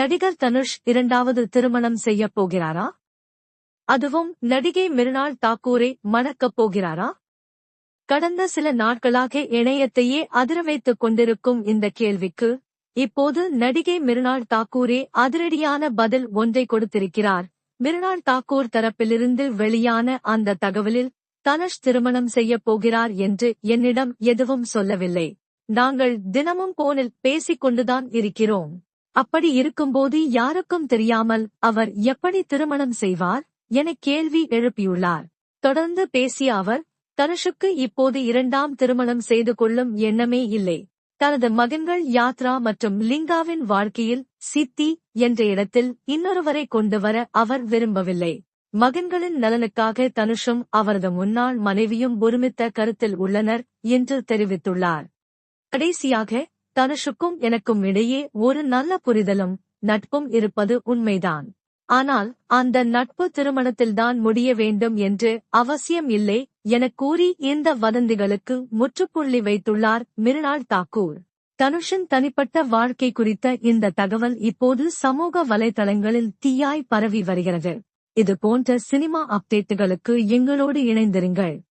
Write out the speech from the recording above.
நடிகர் தனுஷ் இரண்டாவது திருமணம் செய்யப் போகிறாரா? அதுவும் நடிகை மிருனால் தாக்கூரை மணக்கப் போகிறாரா? கடந்த சில நாட்களாக இணையத்தையே அதிர வைத்துக் கொண்டிருக்கும் இந்த கேள்விக்கு இப்போது நடிகை மிருனால் தாக்கூரே அதிரடியான பதில் ஒன்றை கொடுத்திருக்கிறார். மிருனாள் தாக்கூர் தரப்பிலிருந்து வெளியான அந்த தகவலில் தனுஷ் திருமணம் செய்யப் போகிறார் என்று என்னிடம் எதுவும் சொல்லவில்லை. நாங்கள் தினமும் போனில் பேசிக் கொண்டுதான் இருக்கிறோம். அப்படி இருக்கும்போது யாருக்கும் தெரியாமல் அவர் எப்படி திருமணம் செய்வார் என கேள்வி எழுப்பியுள்ளார். தொடர்ந்து பேசிய அவர் தனுஷுக்கு இப்போது இரண்டாம் திருமணம் செய்து கொள்ளும் எண்ணமே இல்லை. தனது மகன்கள் யாத்ரா மற்றும் லிங்காவின் வாழ்க்கையில் சித்தி என்ற இடத்தில் இன்னொருவரை கொண்டு வர அவர் விரும்பவில்லை. மகன்களின் நலனுக்காக தனுஷும் அவரது முன்னாள் மனைவியும் ஒருமித்த கருத்தில் உள்ளனர் என்று தெரிவித்துள்ளார். கடைசியாக தனுஷுக்கும் எனக்கும் இடையே ஒரு நல்ல புரிதலும் நட்பும் இருப்பது உண்மைதான். ஆனால் அந்த நட்பு திருமணத்தில்தான் முடிய வேண்டும் என்று அவசியம் இல்லை எனக் கூறி இந்த வதந்திகளுக்கு முற்றுப்புள்ளி வைத்துள்ளார் மிருனாள் தாக்கூர். தனுஷின் தனிப்பட்ட வாழ்க்கை குறித்த இந்த தகவல் இப்போது சமூக வலைதளங்களில் தீயாய் பரவி வருகிறது. இது போன்ற சினிமா அப்டேட்டுகளுக்கு எங்களோடு இணைந்திருங்கள்.